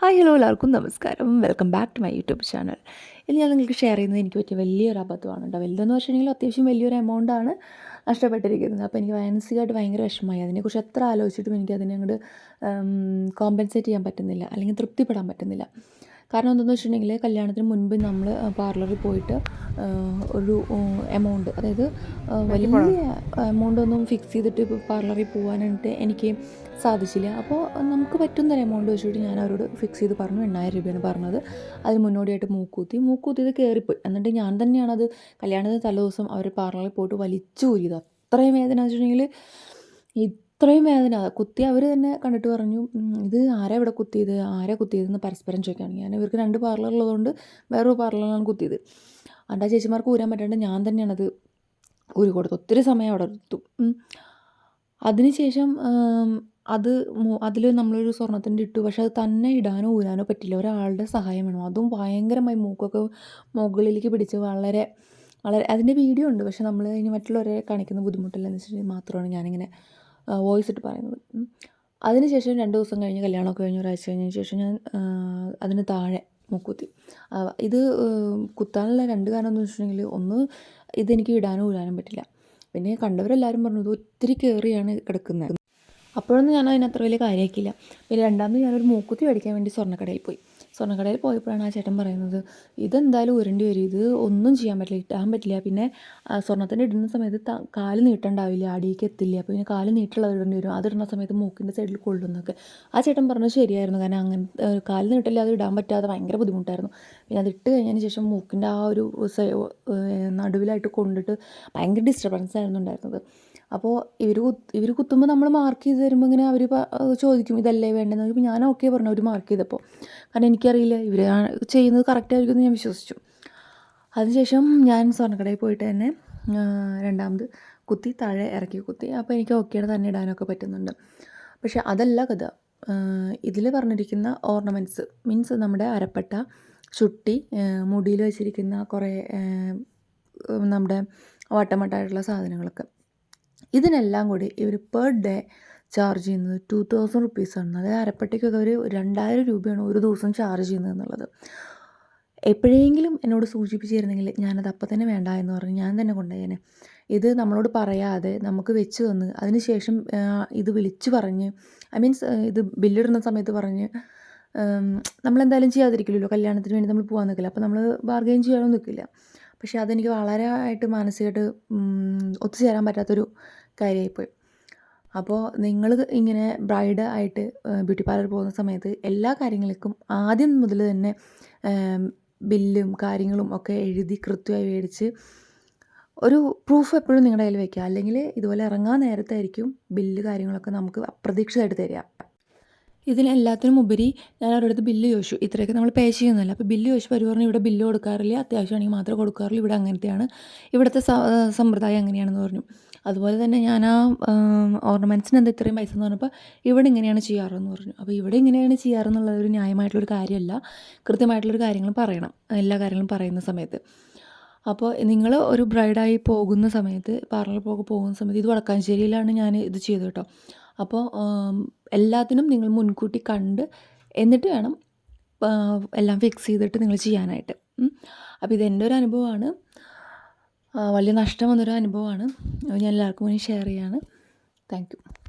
Hi hello എല്ലാവർക്കും നമസ്കാരം. Welcome back to my YouTube channel. ഇനി ഞാൻ നിങ്ങൾക്ക് ഷെയർ ചെയ്യുന്നത് എനിക്ക് പറ്റിയ വലിയൊരു അബദ്ധമാണ് കേട്ടോ വലുതെന്ന് വെച്ചിട്ടുണ്ടെങ്കിൽ അത്യാവശ്യം വലിയൊരു എമൗണ്ടാണ് നഷ്ടപ്പെട്ടിരിക്കുന്നത്. അപ്പോൾ എനിക്ക് മാനസികമായിട്ട് ഭയങ്കര വിഷമമായി. അതിനെക്കുറിച്ച് എത്ര ആലോചിച്ചിട്ടും എനിക്ക് അതിനെ അങ്ങോട്ട് കോമ്പൻസേറ്റ് ചെയ്യാൻ പറ്റുന്നില്ല. അല്ലെങ്കിൽ തൃപ്തിപ്പെടാൻ പറ്റുന്നില്ല. കാരണം എന്തെന്ന് വെച്ചിട്ടുണ്ടെങ്കിൽ കല്യാണത്തിന് മുൻപ് നമ്മൾ പാർലറിൽ പോയിട്ട് ഒരു എമൗണ്ട് അതായത് വലിയ എമൗണ്ട് ഒന്നും ഫിക്സ് ചെയ്തിട്ട് പാർലറിൽ പോകാനായിട്ട് എനിക്ക് സാധിച്ചില്ല. അപ്പോൾ നമുക്ക് പറ്റുന്ന ഒരു എമൗണ്ട് വെച്ചിട്ട് ഞാൻ അവരോട് ഫിക്സ് ചെയ്ത് പറഞ്ഞു എണ്ണായിരം രൂപയാണ് പറഞ്ഞത്. അതിന് മുന്നോടിയായിട്ട് മൂക്കൂത്തി. മൂക്കൂത്തി ഇത് കയറിപ്പോയി എന്നിട്ട് ഞാൻ തന്നെയാണ് അത് കല്യാണത്തിന് തലേദിവസം അവർ പാർലറിൽ പോയിട്ട് വലിച്ചു ഊരിയത് അത്രയും വേദന വെച്ചിട്ടുണ്ടെങ്കിൽ ഇത്രയും വേദന. കുത്തി അവർ തന്നെ കണ്ടിട്ട് പറഞ്ഞു ഇത് ആരാ ഇവിടെ കുത്തിയത്? ആരാ കുത്തിയതെന്ന് പരസ്പരം ചോദിക്കുകയാണ് ഞാൻ ഇവർക്ക് രണ്ട് പാർലറുള്ളതുകൊണ്ട് വേറൊരു പാർലറിലാണ് കുത്തിയത്. അന്റെ ആ ചേച്ചിമാർക്ക് ഊരാൻ പറ്റാണ്ട് ഞാൻ തന്നെയാണത് ഊരി കൊടുത്തു ഒത്തിരി സമയം അവിടെ എടുത്തു. അതിനുശേഷം അത് അതിൽ നമ്മളൊരു സ്വർണത്തിന്റെ ഇട്ടു. പക്ഷെ അത് തന്നെ ഇടാനോ ഊരാനോ പറ്റില്ല. ഒരാളുടെ സഹായം വേണം. അതും ഭയങ്കരമായി മൂക്കൊക്കെ മുകളിലേക്ക് പിടിച്ച് വളരെ വളരെ അതിന്റെ വീഡിയോ ഉണ്ട്. പക്ഷെ നമ്മൾ ഇനി മറ്റുള്ളവരെ കാണിക്കുന്ന ബുദ്ധിമുട്ടില്ലെന്ന് വെച്ചിട്ടുണ്ടെങ്കിൽ മാത്രമാണ് ഞാനിങ്ങനെ വോയിസ് ഇട്ട് പറയുന്നത്. അതിനുശേഷം രണ്ട് ദിവസം കഴിഞ്ഞ് കല്യാണമൊക്കെ കഴിഞ്ഞ് ഒരാഴ്ച കഴിഞ്ഞതിന് ശേഷം ഞാൻ അതിന് താഴെ മൂക്കുത്തി. ഇത് കുത്താനുള്ള രണ്ട് കാരണം എന്ന് വെച്ചിട്ടുണ്ടെങ്കിൽ ഒന്ന് ഇതെനിക്ക് ഇടാനും ഊരാനും പറ്റില്ല. പിന്നെ കണ്ടവരെല്ലാവരും പറഞ്ഞു ഇത് ഒത്തിരി കയറിയാണ് കിടക്കുന്നത്. അപ്പോഴൊന്നും ഞാൻ അതിനത്ര വലിയ കാര്യമാക്കിയില്ല. പിന്നെ രണ്ടാമത് ഞാനൊരു മൂക്കുത്തി മേടിക്കാൻ വേണ്ടി സ്വർണക്കടയിൽ പോയി. സ്വർണക്കടയിൽ പോയപ്പോഴാണ് ആ ചേട്ടൻ പറയുന്നത് ഇതെന്തായാലും ഉരണ്ടി വരും. ഇത് ഒന്നും ചെയ്യാൻ പറ്റില്ല ഇട്ടാൻ പറ്റില്ല. പിന്നെ സ്വർണത്തിന് ഇടുന്ന സമയത്ത് കാൽ നീട്ടണ്ടാവില്ല അടിയിലേക്ക് എത്തില്ല. അപ്പോൾ പിന്നെ കാൽ നീട്ടുള്ളത് ഇടേണ്ടി വരും. അതിടുന്ന സമയത്ത് മൂക്കിന്റെ സൈഡിൽ കൊള്ളുന്നൊക്കെ ആ ചേട്ടൻ പറഞ്ഞത് ശരിയായിരുന്നു. കാരണം അങ്ങനെ കാൽ നീട്ടില്ല അത് ഇടാൻ പറ്റാതെ ഭയങ്കര ബുദ്ധിമുട്ടായിരുന്നു. പിന്നെ അത് ഇട്ട് കഴിഞ്ഞതിന് ശേഷം മൂക്കിന്റെ ആ ഒരു നടുവിലായിട്ട് കൊണ്ടിട്ട് ഭയങ്കര ഡിസ്റ്റർബൻസ് ആയിരുന്നു ഉണ്ടായിരുന്നത്. അപ്പോൾ ഇവർ ഇവർ കുത്തുമ്പോൾ നമ്മൾ മാർക്ക് ചെയ്ത് തരുമ്പോൾ ഇങ്ങനെ അവർ ചോദിക്കും ഇതല്ലേ വേണ്ടതെന്ന് ചോദിക്കും ഞാൻ ഓക്കെ പറഞ്ഞു അവർ മാർക്ക് ചെയ്തപ്പോൾ കാരണം എനിക്കറിയില്ല ഇവർ ചെയ്യുന്നത് കറക്റ്റ് ആയിരിക്കുമെന്ന് ഞാൻ വിശ്വസിച്ചു. അതിനുശേഷം ഞാൻ സ്വർണക്കടയിൽ പോയിട്ട് തന്നെ രണ്ടാമത് കുത്തി താഴെ ഇറക്കി കുത്തി. അപ്പോൾ എനിക്ക് ഓക്കെയാണ് തന്നെ ഇടാനൊക്കെ പറ്റുന്നുണ്ട്. പക്ഷേ അതല്ല കഥ. ഇതിൽ പറഞ്ഞിരിക്കുന്ന ഓർണമെന്റ്സ് മീൻസ് നമ്മുടെ അരപ്പട്ട ചുട്ടി മുടിയിൽ വെച്ചിരിക്കുന്ന കുറേ നമ്മുടെ വട്ടമട്ടായിട്ടുള്ള സാധനങ്ങളൊക്കെ. ഇതിനെല്ലാം കൂടി ഇവർ പെർ ഡേ ചാർജ് ചെയ്യുന്നത് ടു തൗസൻഡ് റുപ്പീസാണ് അതായത് അരപ്പട്ടയ്ക്കൊക്കെ അവർ രണ്ടായിരം രൂപയാണ് ഒരു ദിവസം ചാർജ് ചെയ്യുന്നത് എന്നുള്ളത്. എപ്പോഴെങ്കിലും എന്നോട് സൂചിപ്പിച്ചിരുന്നെങ്കിൽ ഞാനത് അപ്പം തന്നെ വേണ്ട എന്ന് പറഞ്ഞ് ഞാൻ തന്നെ കൊണ്ടുപോയേനെ. ഇത് നമ്മളോട് പറയാതെ നമുക്ക് വെച്ച് തന്ന് അതിന് ശേഷം ഇത് വിളിച്ച് പറഞ്ഞ് ഐ മീൻസ് ഇത് ബില്ലിടുന്ന സമയത്ത് പറഞ്ഞ് നമ്മളെന്തായാലും ചെയ്യാതിരിക്കില്ലല്ലോ. കല്യാണത്തിന് വേണ്ടി നമ്മൾ പോകാൻ നിൽക്കില്ല. അപ്പോൾ നമ്മൾ ബാർഗെയിൻ ചെയ്യാനൊന്നും നിൽക്കില്ല. പക്ഷേ അതെനിക്ക് വളരെ ആയിട്ട് മാനസികമായിട്ട് ഒത്തുചേരാൻ പറ്റാത്തൊരു കാര്യമായിപ്പോയി. അപ്പോൾ നിങ്ങൾ ഇങ്ങനെ ബ്രൈഡ് ആയിട്ട് ബ്യൂട്ടി പാർലർ പോകുന്ന സമയത്ത് എല്ലാ കാര്യങ്ങൾക്കും ആദ്യം മുതൽ തന്നെ ബില്ലും കാര്യങ്ങളും ഒക്കെ എഴുതി കൃത്യമായി മേടിച്ച് ഒരു പ്രൂഫ് എപ്പോഴും നിങ്ങളുടെ കയ്യിൽ വയ്ക്കുക അല്ലെങ്കിൽ ഇതുപോലെ ഇറങ്ങാൻ നേരത്തായിരിക്കും ബില്ല് കാര്യങ്ങളൊക്കെ നമുക്ക് അപ്രതീക്ഷിതമായിട്ട് തരിക. ഇതിനെല്ലാത്തിനും ഉപരി ഞാൻ അവരുടെ അടുത്ത് ബില്ല് ചോദിച്ചു. ഇത്രയൊക്കെ നമ്മൾ പേ ചെയ്യുന്നില്ല അപ്പോൾ ബില്ല് ചോദിച്ചു അവർ പറഞ്ഞു ഇവിടെ ബില്ല് കൊടുക്കാറില്ല. അത്യാവശ്യമാണെങ്കിൽ മാത്രമേ കൊടുക്കാറുള്ളൂ. ഇവിടെ അങ്ങനത്തെയാണ്. ഇവിടുത്തെ സമ്പ്രദായം അങ്ങനെയാണെന്ന് പറഞ്ഞു. അതുപോലെ തന്നെ ഞാൻ ആ ഓർണമെന്റ്സിന് എന്താ ഇത്രയും പൈസ എന്ന് പറഞ്ഞപ്പോൾ ഇവിടെ ഇങ്ങനെയാണ് ചെയ്യാറെന്ന് പറഞ്ഞു. അപ്പോൾ ഇവിടെ ഇങ്ങനെയാണ് ചെയ്യാറെന്നുള്ളത് ഒരു ന്യായമായിട്ടുള്ളൊരു കാര്യമല്ല. കൃത്യമായിട്ടുള്ളൊരു കാര്യങ്ങൾ പറയണം. എല്ലാ കാര്യങ്ങളും പറയുന്ന സമയത്ത്. അപ്പോൾ നിങ്ങൾ ഒരു ബ്രൈഡായി പോകുന്ന സമയത്ത് പാർലർ പോകെ പോകുന്ന സമയത്ത് ഇത് വടക്കാഞ്ചേരിയിലാണ് ഞാൻ ഇത് ചെയ്തത് കേട്ടോ. അപ്പോൾ എല്ലാത്തിനും നിങ്ങൾ മുൻകൂട്ടി കണ്ട് എന്നിട്ട് വേണം എല്ലാം ഫിക്സ് ചെയ്തിട്ട് നിങ്ങൾ ചെയ്യാനായിട്ട്. അപ്പോൾ ഇതെന്റെ ഒരു അനുഭവമാണ്. വലിയ നഷ്ടം വന്നൊരു അനുഭവമാണ്. ഞാൻ എല്ലാവർക്കും വേണ്ടി ഷെയർ ചെയ്യാണ്. Thank you